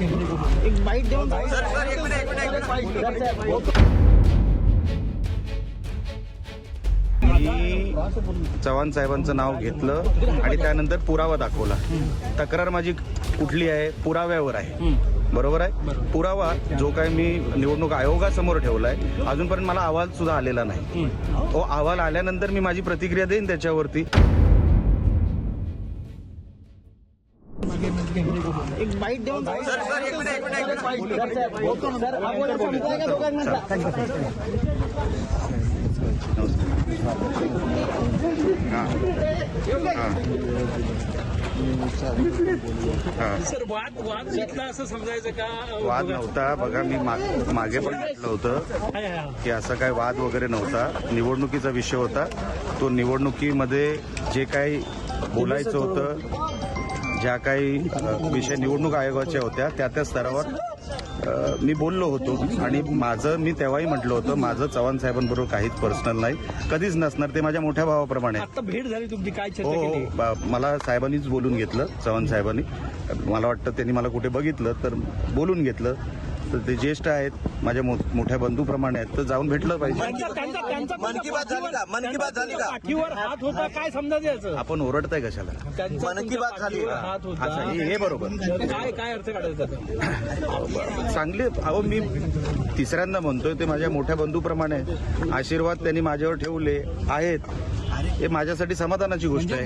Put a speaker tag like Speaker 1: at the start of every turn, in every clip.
Speaker 1: एक बाईट देऊन
Speaker 2: मी चव्हाण साहेबांचं नाव घेतलं आणि त्यानंतर पुरावा दाखवला. तक्रार माझी कुठली आहे? पुराव्यावर आहे. बरोबर आहे? पुरावा जो काय मी निवडणूक आयोगासमोर ठेवलाय अजूनपर्यंत मला अहवाल सुद्धा आलेला नाही. तो अहवाल आल्यानंतर मी माझी प्रतिक्रिया देईन त्याच्यावरती.
Speaker 1: एक बाईट देऊन सर सर एक मिनिट एक मिनिट सर बोला समजताय का दोघांना?
Speaker 3: सर वाद वाद घेतला असं समजायचं का?
Speaker 2: वाद नव्हता. बघा मी मा- मागे पण म्हटलं होतं की असा काय वाद वगैरे नव्हता. निवडणुकीचा विषय होता. तो निवडणुकीमध्ये जे काही बोलायचं होतं ज्या काही विषय निवडणूक आयोगाच्या होत्या त्या त्या स्तरावर मी बोललो होतो. आणि माझं मी तेव्हाही म्हटलं होतं माझं चव्हाण साहेबांबरोबर काहीच पर्सनल नाही. कधीच नसणार ते माझ्या मोठ्या भावाप्रमाणे.
Speaker 3: भेट झाली तुमची काय
Speaker 2: हो हो मला साहेबांनीच बोलून घेतलं चव्हाण साहेबांनी. मला वाटतं त्यांनी मला कुठे बघितलं तर बोलून घेतलं. तर ते ज्येष्ठ आहेत माझ्या मोठ्या बंधूप्रमाणे आहेत तर जाऊन भेटलं पाहिजे
Speaker 3: त्यांचा त्यांचा त्यांचा
Speaker 4: मन की बात झाली का? मन की बात झाली का?
Speaker 3: पाठीवर हात होता काय समजायचं याचं
Speaker 2: आपण ओरडताय कशाला
Speaker 4: मन की बात झाली
Speaker 2: हे बरोबर
Speaker 3: काय काय अर्थ काढायचा त्याचा?
Speaker 2: चांगले अहो मी तिसऱ्यांदा म्हणतोय ते माझ्या मोठ्या बंधूप्रमाणे आहेत. आशीर्वाद त्यांनी माझ्यावर ठेवले आहेत हे माझ्यासाठी समाधानाची गोष्ट आहे.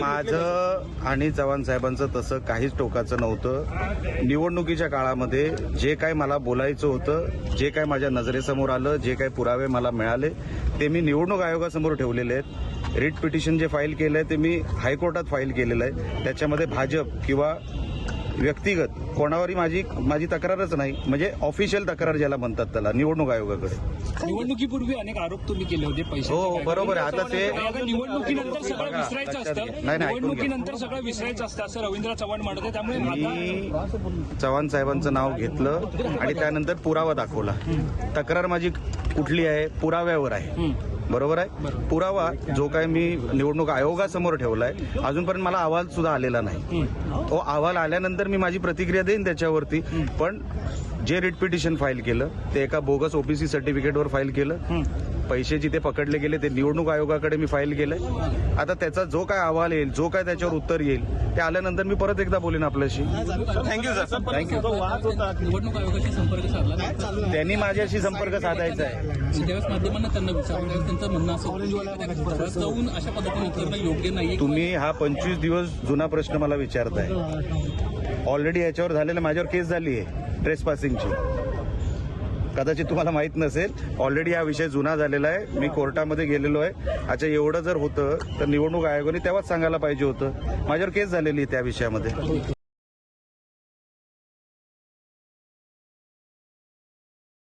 Speaker 2: माझं आणि चव्हाण साहेबांचं तसं काहीच टोकाचं नव्हतं. निवडणुकीच्या काळामध्ये जे काय मला बोलायचं होतं जे काय माझ्या नजरेसमोर आलं जे काय पुरावे मला मिळाले ते मी निवडणूक आयोगासमोर ठेवलेले आहेत. रिट पिटिशन जे फाईल केलं आहे ते मी हायकोर्टात फाईल केलेलं आहे. त्याच्यामध्ये भाजप किंवा व्यक्तिगत कोणावरही माझी माझी तक्रारच नाही म्हणजे ऑफिशियल तक्रार ज्याला म्हणतात त्याला निवडणूक आयोगाकडे.
Speaker 3: निवडणुकीपूर्वी अनेक आरोप तुम्ही केले होते पैसे
Speaker 2: हो, हो, बरोबर आहे. आता ते-
Speaker 3: निवडणुकीनंतर सगळं विसरायचं. असतं.
Speaker 2: नाही, नाही.
Speaker 3: निवडणुकीनंतर सगळं विसरायचं असतं असं रवींद्र चव्हाण म्हणत त्यामुळे
Speaker 2: मी चव्हाण साहेबांचं नाव घेतलं आणि त्यानंतर पुरावा दाखवला. तक्रार माझी कुठली आहे? पुराव्यावर आहे. बरोबर आहे? पुरावा जो काय मी निवडणूक आयोगासमोर ठेवलाय अजूनपर्यंत मला अहवाल सुद्धा आलेला नाही. तो अहवाल आल्यानंतर मी माझी प्रतिक्रिया देईन त्याच्यावरती. पण जे रिट पिटिशन फाईल केलं ते एका बोगस ओबीसी सर्टिफिकेटवर फाईल केलं. पैसे जिथे पकडले गेले ते निवडणूक आयोगाकडे मी फाईल केलंय. आता त्याचा जो काय अहवाल येईल जो काय त्याच्यावर उत्तर येईल ते आल्यानंतर मी परत एकदा बोलेन आपल्याशी.
Speaker 4: थँक्यू सर
Speaker 2: थँक्यू
Speaker 3: निवडणूक आयोगाशी संपर्क साधला
Speaker 2: त्यांनी माझ्याशी संपर्क साधायचा आहे.
Speaker 3: त्यावेळेस माध्यमांना त्यांना विचारलं त्यांचं म्हणणं असं होतं की घरात जाऊन अशा पद्धतीने उतरणं योग्य नाही
Speaker 2: तुम्ही हा पंचवीस दिवस जुना प्रश्न मला विचारताय. ऑलरेडी याच्यावर झालेलं माझ्यावर केस झाली आहे ट्रेस पासिंगची कदाचित तुम्हाला माहीत नसेल ऑलरेडी हा विषय जुना झालेला आहे. मी कोर्टामध्ये गेलेलो आहे. अच्छा एवढं जर होतं तर निवडणूक आयोगाने तेव्हाच सांगायला पाहिजे होतं. माझ्यावर केस झालेली आहे त्या विषयामध्ये.